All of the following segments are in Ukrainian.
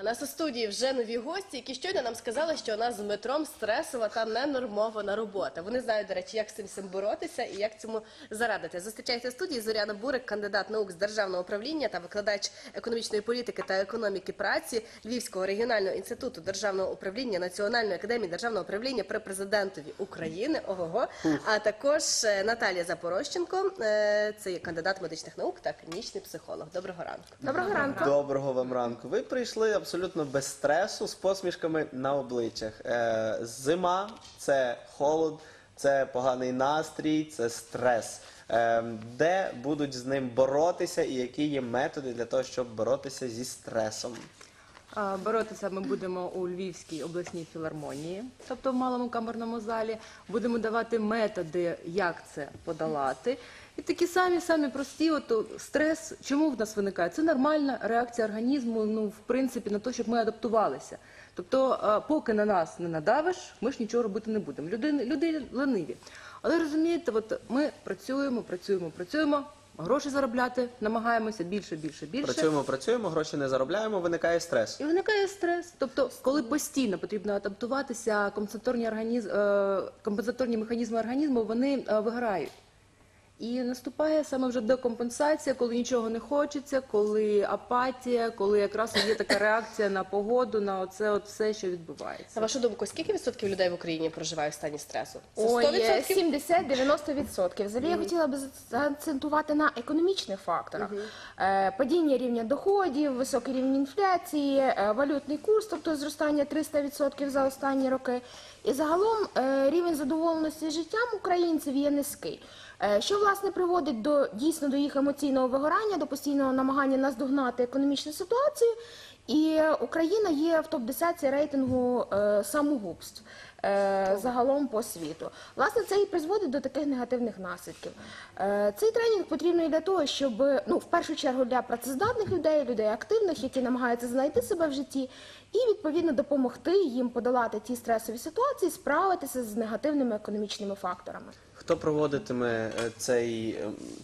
А нас у студії вже нові гості, які щойно нам сказали, що у нас з метром стресова та ненормована робота. Вони знають, до речі, як з цим всім боротися і як цьому зарадити. Зустрічається в студії Зоряна Бурик, кандидат наук з державного управління та викладач економічної політики та економіки праці Львівського регіонального інституту державного управління Національної академії державного управління при президентові України. Ого, а також е, Наталія Запорощенко, е, це є кандидат медичних наук та клінічний психолог. Доброго ранку. Доброго ранку. Доброго вам ранку. Ви прийшли абсолютно без стресу, з посмішками на обличчях. Е, зима це холод, це поганий настрій, це стрес. Е, де будуть з ним боротися і які є методи для того, щоб боротися зі стресом? Боротися ми будемо у Львівській обласній філармонії, тобто в малому камерному залі. Будемо давати методи, як це подолати. І такі самі самі прості, от стрес, чому в нас виникає? Це нормальна реакція організму, ну в принципі, на те, щоб ми адаптувалися. Тобто, поки на нас не надавиш, ми ж нічого робити не будемо. Люди, люди лениві. Але розумієте, от ми працюємо, працюємо, працюємо, гроші заробляти, намагаємося більше, більше, більше. Працюємо, працюємо, гроші не заробляємо, виникає стрес. І виникає стрес. Тобто, коли постійно потрібно адаптуватися, компенсаторні, організ... е, компенсаторні механізми організму вони е, виграють. І наступає саме вже декомпенсація, коли нічого не хочеться, коли апатія, коли якраз є така реакція на погоду, на оце от все, що На відбувається. вашу думку, скільки відсотків людей в Україні проживає в стані стресу? Це Ой, 100%? 70-90%. Взагалі я хотіла б заакцентувати на економічних факторах. Е, Падіння рівня доходів, високий рівень інфляції, е, валютний курс, тобто зростання 300% за останні роки. І загалом е, рівень задоволеності життям українців є низький. Е, Що власне приводить до дійсно до їх емоційного вигорання, до постійного намагання наздогнати економічну ситуацію. І Україна є в топ-10 рейтингу е, самогубств е, загалом по світу. Власне, це і призводить до таких негативних наслідків. Е, цей тренінг потрібний для того, щоб ну, в першу чергу для працездатних людей, людей активних, які намагаються знайти себе в житті, і відповідно допомогти їм подолати ті стресові ситуації, справитися з негативними економічними факторами. Хто проводитиме е, цей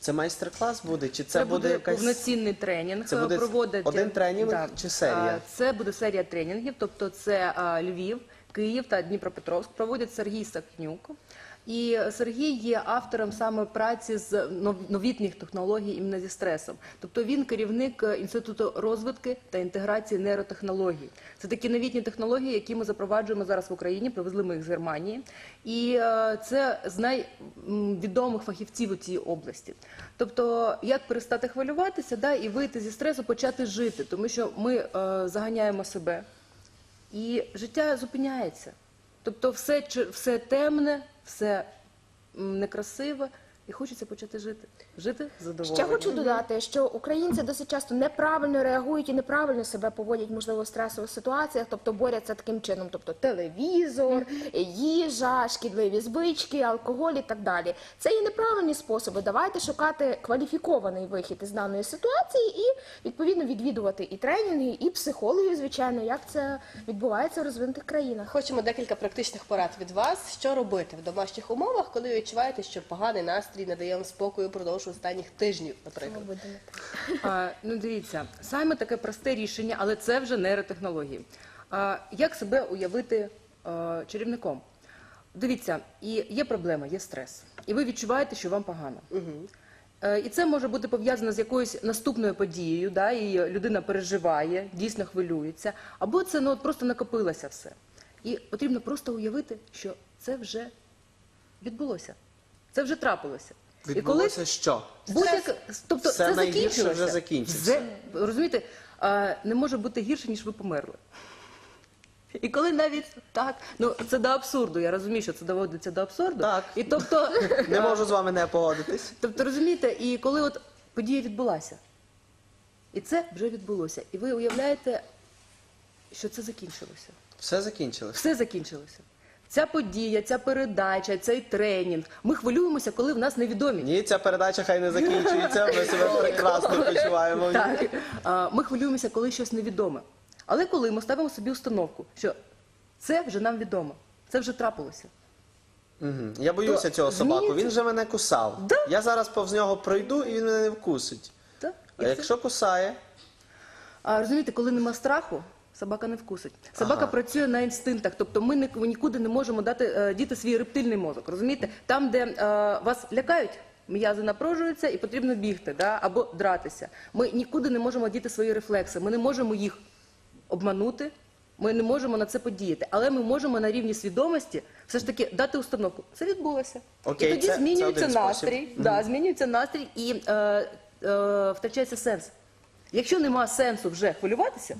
це майстер-клас буде? Чи це, Це буде буде якась повноцінний тренінг. Це буде проводить один тренінг чи серія? Це буде серія тренінгів, тобто це Львів, Київ та Дніпропетровськ. Проводить Сергій Сахнюк. І Сергій є автором саме праці з новітніх технологій іменно зі стресом. Тобто він керівник е, інституту розвитки та інтеграції нейротехнологій. Це такі новітні технології, які ми запроваджуємо зараз в Україні. Привезли ми їх з Германії, і е, це з найвідомих фахівців у цій області. Тобто, як перестати хвилюватися, да, і вийти зі стресу, почати жити, тому що ми е, заганяємо себе, і життя зупиняється. Тобто, все, все темне, все некрасиве, і хочеться почати жити. Жити задоволено. Ще хочу додати, що українці досить часто неправильно реагують і неправильно себе поводять, можливо, в стресових ситуаціях, тобто борються таким чином, тобто телевізор, їжа, шкідливі звички, алкоголь і так далі. Це є неправильні способи. Давайте шукати кваліфікований вихід із даної ситуації і відповідно відвідувати і тренінги, і психологів, звичайно, як це відбувається в розвинутих країнах. Хочемо декілька практичних порад від вас. Що робити в домашніх умовах, коли ви відчуваєте, що поганий настрій не дає вам спокою впродовж останніх тижнів, наприклад? А, ну дивіться, саме таке просте рішення, але це вже нейротехнології. А, як себе уявити а, чарівником? Дивіться, і є проблема, є стрес, і ви відчуваєте, що вам погано. Е, І це може бути пов'язано з якоюсь наступною подією, да, і людина переживає, дійсно хвилюється, або це ну, от просто накопилося все. І потрібно просто уявити, що це вже відбулося, це вже трапилося. Коли Відбулося що? Будь-як, тобто Все це найгірше закінчилося. вже закінчиться. Розумієте, а, не може бути гірше, ніж ви померли. І коли навіть так, ну це до абсурду. Я розумію, що це доводиться до абсурду. Так. І тобто, Не можу з вами не погодитись. тобто розумієте, і коли от подія відбулася, і це вже відбулося, і ви уявляєте, що це закінчилося. Все закінчилось. Все закінчилося. Ця подія, ця передача, цей тренінг. Ми хвилюємося, коли в нас невідомі. Ні, ця передача хай не закінчується. Ми себе прекрасно почуваємо. Так. А, Ми хвилюємося, коли щось невідоме. Але коли ми ставимо собі установку, що це вже нам відомо, це вже трапилося. Мгм. Я боюся То цього собаку. Він же мене кусав. Да. Я зараз повз нього пройду і він мене не вкусить. Так? А якщо кусає, А розумієте, коли нема страху, Собака не вкусить. Собака Ага. працює на інстинктах, тобто ми ні- нікуди не можемо дати е, діти свій рептильний мозок. Розумієте? Там, де е, вас лякають, м'язи напружуються і потрібно бігти, да? або дратися. Ми нікуди не можемо діти свої рефлекси. Ми не можемо їх обманути. Ми не можемо на це подіяти, але ми можемо на рівні свідомості все ж таки дати установку. Це відбулося. Окей, і тоді це- це змінюється спосіб. настрій. Да, змінюється настрій і е, е, втрачається сенс. Якщо нема сенсу вже хвилюватися,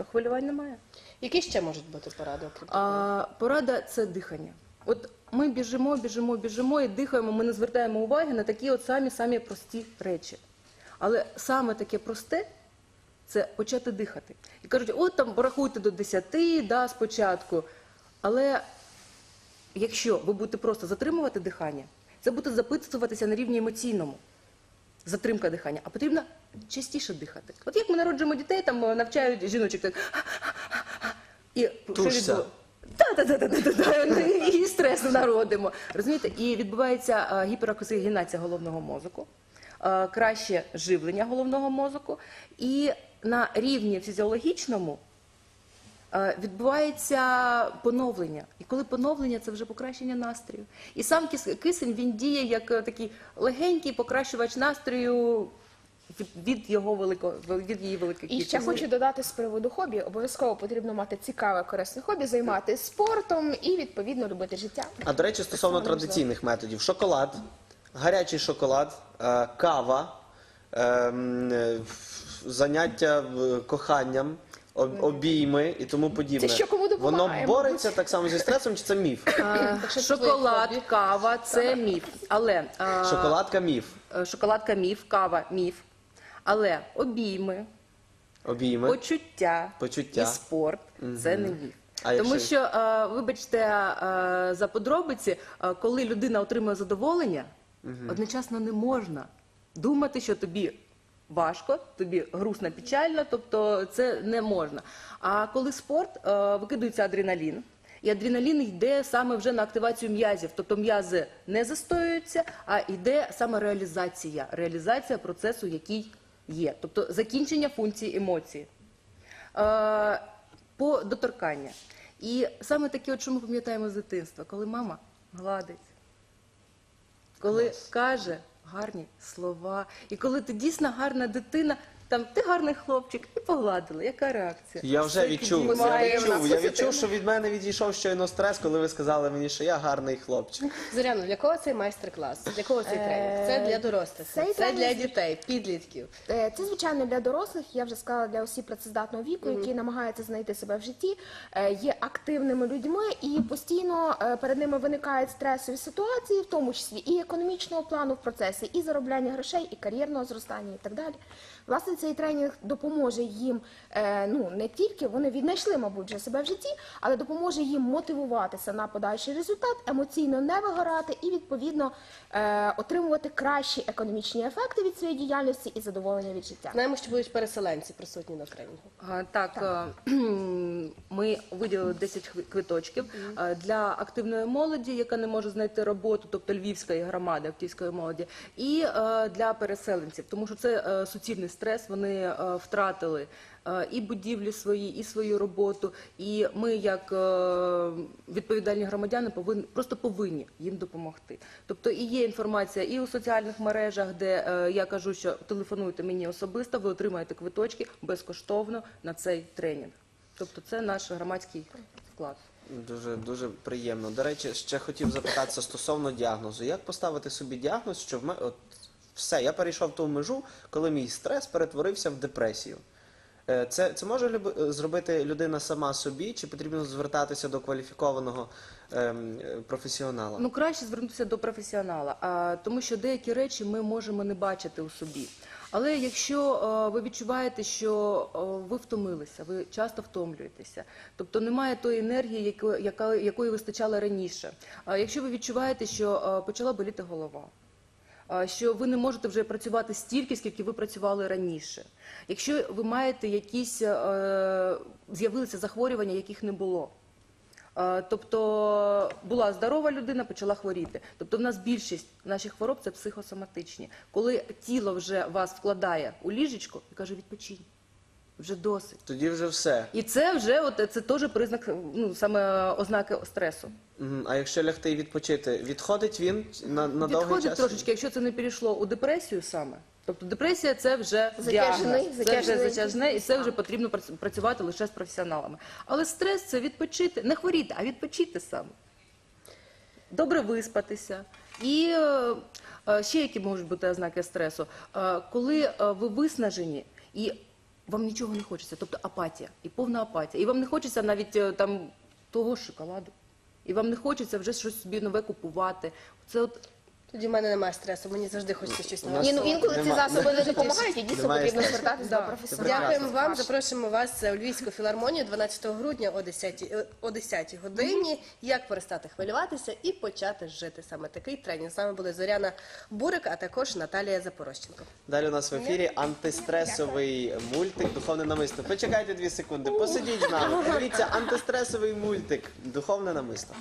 то хвилювань немає. Які ще можуть бути поради, окрім такої? А, порада це дихання. От ми біжимо, біжимо, біжимо і дихаємо, ми не звертаємо уваги на такі от самі самі прості речі. Але саме таке просте це почати дихати. І кажуть, от там порахуйте до 10, да, спочатку. Але якщо ви будете просто затримувати дихання, це буде записуватися на рівні емоційному. Затримка дихання, а потрібно частіше дихати. От як ми народжуємо дітей, там е, навчають жіночок так. І Тушся. Та-та-та-та-та-та, і стрес народимо. Розумієте? І відбувається е, гіпероксигенація головного мозку, е, краще живлення головного мозку, і на рівні фізіологічному відбувається поновлення. І коли поновлення, це вже покращення настрою. І сам кисень він діє як е, такий легенький покращувач настрою від, від його великого від її великої І ще хочу додати з приводу хобі. Обов'язково потрібно мати цікаве, корисне хобі, займатися спортом і відповідно любити життя. А до речі, стосовно традиційних методів: шоколад, гарячий шоколад, е, кава, ем, е, заняття коханням, об- обійми і тому подібне. Це що кому допомагає, Воно мабуть? бореться так само зі стресом, чи це міф? Е, Шоколад, кава це міф. Але е, Шоколадка міф. е, шоколадка міф, кава міф. Але обійми, Обійми. почуття, Почуття. і спорт це не міф. А Тому якщо- що, е, вибачте, е, за подробиці, е, коли людина отримує задоволення, одночасно не можна думати, що тобі важко, тобі грустно, печально, тобто це не можна. А коли спорт, е, викидується адреналін. І адреналін йде саме вже на активацію м'язів, тобто м'язи не застоюються, а йде саме реалізація, реалізація процесу, який є, тобто закінчення функції емоції. Е, по доторкання. І саме таке, от, що ми пам'ятаємо з дитинства, коли мама гладить, коли каже гарні слова, і коли ти дійсно гарна дитина, там ти гарний хлопчик, і погладила. Яка реакція? Я вже відчув, я нас відчув, я відчув, що від мене відійшов щойно стрес, коли ви сказали мені, що я гарний хлопчик. Зоряно, для кого цей майстер-клас? Для кого цей тренінг? Це для дорослих, Цей це тренінг- для дітей, підлітків. Е, Це звичайно для дорослих. Я вже сказала для осіб працездатного віку, які намагаються знайти себе в житті, е, є активними людьми і постійно е, перед ними виникають стресові ситуації, в тому числі і економічного плану в процесі, і заробляння грошей, і кар'єрного зростання, і так далі. Власне, цей тренінг допоможе їм е, ну не тільки вони віднайшли, мабуть, вже себе в житті, але допоможе їм мотивуватися на подальший результат, емоційно не вигорати і відповідно е, отримувати кращі економічні ефекти від своєї діяльності і задоволення від життя. Знаємо, що будуть переселенці присутні на тренінгу. А, Так, е, ми виділили 10 хви- квиточків для активної молоді, яка не може знайти роботу, тобто львівської громади активської молоді, і для переселенців, тому що це суцільний стрес. Вони е, втратили е, і будівлі свої, і свою роботу. І ми, як е, відповідальні громадяни, просто повинні їм допомогти. Тобто і є інформація і у соціальних мережах, де я кажу, що телефонуйте мені особисто, ви отримаєте квиточки безкоштовно на цей тренінг. Тобто це наш громадський вклад. Дуже дуже приємно. До речі, ще хотів запитатися стосовно діагнозу. Як поставити собі діагноз, що в мене все, я перейшов ту межу, коли мій стрес перетворився в депресію. Е, Це, це може е, зробити людина сама собі, чи потрібно звертатися до кваліфікованого ем, професіонала? Ну краще звернутися до професіонала, а, тому що деякі речі ми можемо не бачити у собі. Але якщо е, ви відчуваєте, що е, ви втомилися, ви часто втомлюєтеся, тобто немає тої енергії, яко- яка, якої вистачало раніше. А якщо ви відчуваєте, що е, почала боліти голова, а, що ви не можете вже працювати стільки, скільки ви працювали раніше. Якщо ви маєте якісь е, з'явилися захворювання, яких не було. Е, Тобто була здорова людина, почала хворіти. Тобто в нас більшість наших хвороб це психосоматичні. Коли тіло вже вас вкладає у ліжечко і каже, відпочинь. Вже досить. Тоді вже все. І це вже от, це теж признак, ну саме ознаки стресу. Мгм. А якщо лягти і відпочити, відходить він на, на довгий Відходить час? трошечки, якщо це не перейшло у депресію саме. Тобто депресія це вже Затяжний, діагноз, це затяжний вже затяжне, і це вже потрібно прац- працювати лише з професіоналами. Але стрес це відпочити, не хворіти, а відпочити саме. Добре виспатися. І е, е, ще які можуть бути ознаки стресу, Е, коли е, ви виснажені і вам нічого не хочеться, тобто апатія, і повна апатія. І вам не хочеться навіть е, там того шоколаду. І вам не хочеться вже щось собі нове купувати. Це от Тоді в мене немає стресу, мені завжди хочеться щось нове. Ні, ну інколи ці Нема- засоби не допомагають, і дійсно Немає потрібно звертатися до професіоналів. Дякуємо вам. Запрошуємо вас у Львівську філармонію 12 грудня о 10, е, о 10 годині. Як перестати хвилюватися і почати жити. Саме такий тренінг. З вами були Зоряна Бурик, а також Наталія Запорожченко. Далі у нас в ефірі антистресовий мультик Духовне намисто. Почекайте дві секунди, посидіть з нами. Дивіться, антистресовий мультик Духовне намисто.